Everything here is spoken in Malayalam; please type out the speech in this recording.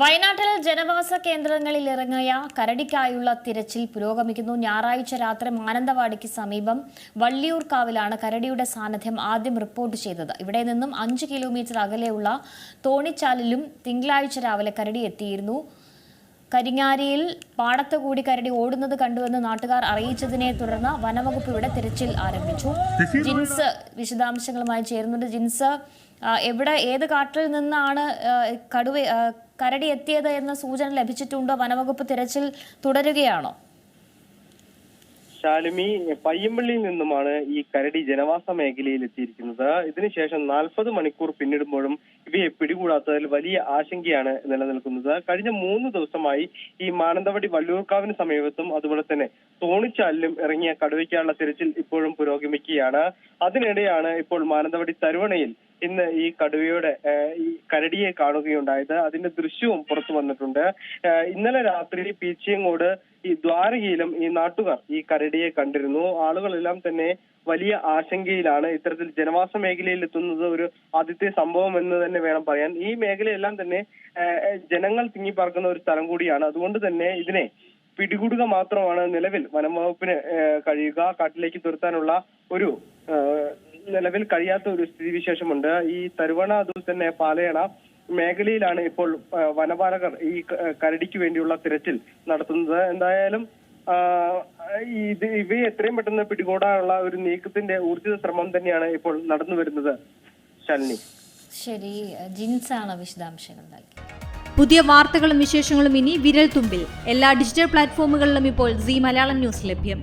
വയനാട്ടിൽ ജനവാസ കേന്ദ്രങ്ങളിൽ ഇറങ്ങിയ കരടിക്കായുള്ള തിരച്ചിൽ പുരോഗമിക്കുന്നു. ഞായറാഴ്ച രാത്രി മാനന്തവാടിക്ക് സമീപം വള്ളിയൂർക്കാവിലാണ് കരടിയുടെ സാന്നിധ്യം ആദ്യം റിപ്പോർട്ട് ചെയ്തത്. ഇവിടെ നിന്നും അഞ്ച് കിലോമീറ്റർ അകലെയുള്ള തോണിച്ചാലിലും തിങ്കളാഴ്ച രാവിലെ കരടി എത്തിയിരുന്നു. കരിങ്ങാരിയിൽ പാടത്ത് കൂടി കരടി ഓടുന്നത് കണ്ടുവെന്ന് നാട്ടുകാർ അറിയിച്ചതിനെ തുടർന്ന് വനവകുപ്പ് ഇവിടെ തിരച്ചിൽ ആരംഭിച്ചു. ജിൻസ് വിശദാംശങ്ങളുമായി ചേരുന്നുണ്ട്. ജിൻസ് എവിടെ ഏത് കാട്ടിൽ നിന്നാണ് കടുവ കരടി എത്തിയത് എന്ന സൂചന ലഭിച്ചിട്ടുണ്ടോ? വനവകുപ്പ് തിരച്ചിൽ തുടരുകയാണോ? ശാലിമി പയ്യമ്പള്ളിയിൽ നിന്നുമാണ് ഈ കരടി ജനവാസ മേഖലയിൽ എത്തിയിരിക്കുന്നത്. ഇതിനുശേഷം നാൽപ്പത് മണിക്കൂർ പിന്നിടുമ്പോഴും ഇവയെ പിടികൂടാത്തതിൽ വലിയ ആശങ്കയാണ് നിലനിൽക്കുന്നത്. കഴിഞ്ഞ മൂന്ന് ദിവസമായി ഈ മാനന്തവാടി വള്ളിയൂർക്കാവിന് സമീപത്തും അതുപോലെ തന്നെ തോണിച്ചാലിലും ഇറങ്ങിയ കടുവയ്ക്കാനുള്ള തിരച്ചിൽ ഇപ്പോഴും പുരോഗമിക്കുകയാണ്. അതിനിടെയാണ് ഇപ്പോൾ മാനന്തവാടി തരുവണയിൽ ഇന്ന് ഈ കടുവയുടെ ഈ കരടിയെ കാണുകയുണ്ടായത്. അതിന്റെ ദൃശ്യവും പുറത്തു വന്നിട്ടുണ്ട്. ഇന്നലെ രാത്രി പീച്ചിയങ്ങോട് ഈ ദ്വാരകയിലും ഈ നാട്ടുകാർ ഈ കരടിയെ കണ്ടിരുന്നു. ആളുകളെല്ലാം തന്നെ വലിയ ആശങ്കയിലാണ്. ഇത്തരത്തിൽ ജനവാസ മേഖലയിൽ എത്തുന്നത് ഒരു ആദ്യത്തെ സംഭവം എന്ന് തന്നെ വേണം പറയാൻ. ഈ മേഖലയെല്ലാം തന്നെ ജനങ്ങൾ തിങ്ങിപ്പാർക്കുന്ന ഒരു സ്ഥലം കൂടിയാണ്. അതുകൊണ്ട് തന്നെ ഇതിനെ പിടികൂടുക മാത്രമാണ് നിലവിൽ വനം വകുപ്പിന് കഴിയുക. കാട്ടിലേക്ക് തുരത്താനുള്ള ഒരു നിലവിൽ കഴിയാത്ത ഒരു സ്ഥിതിവിശേഷമുണ്ട്. ഈ തരുവണ അതുപോലെ തന്നെ പാലയണ മേഖലയിലാണ് ഇപ്പോൾ വനപാലകർ ഈ കരടിക്ക് വേണ്ടിയുള്ള തിരച്ചിൽ നടത്തുന്നത്. എന്തായാലും ഇത് ഇവയെ എത്രയും പെട്ടെന്ന് പിടികൂടാനുള്ള ഒരു നീക്കത്തിന്റെ ഊർജിത ശ്രമം തന്നെയാണ് ഇപ്പോൾ നടന്നു വരുന്നത് ശാലിനി. ശരി ജിൻസാണ് വിശദാംശങ്ങൾ നൽകി. പുതിയ വാർത്തകളും വിശേഷങ്ങളും ഇനി വിരൽ തുമ്പിൽ എല്ലാ ഡിജിറ്റൽ പ്ലാറ്റ്ഫോമുകളിലും ഇപ്പോൾ സി മലയാളം ന്യൂസ് ലഭ്യം.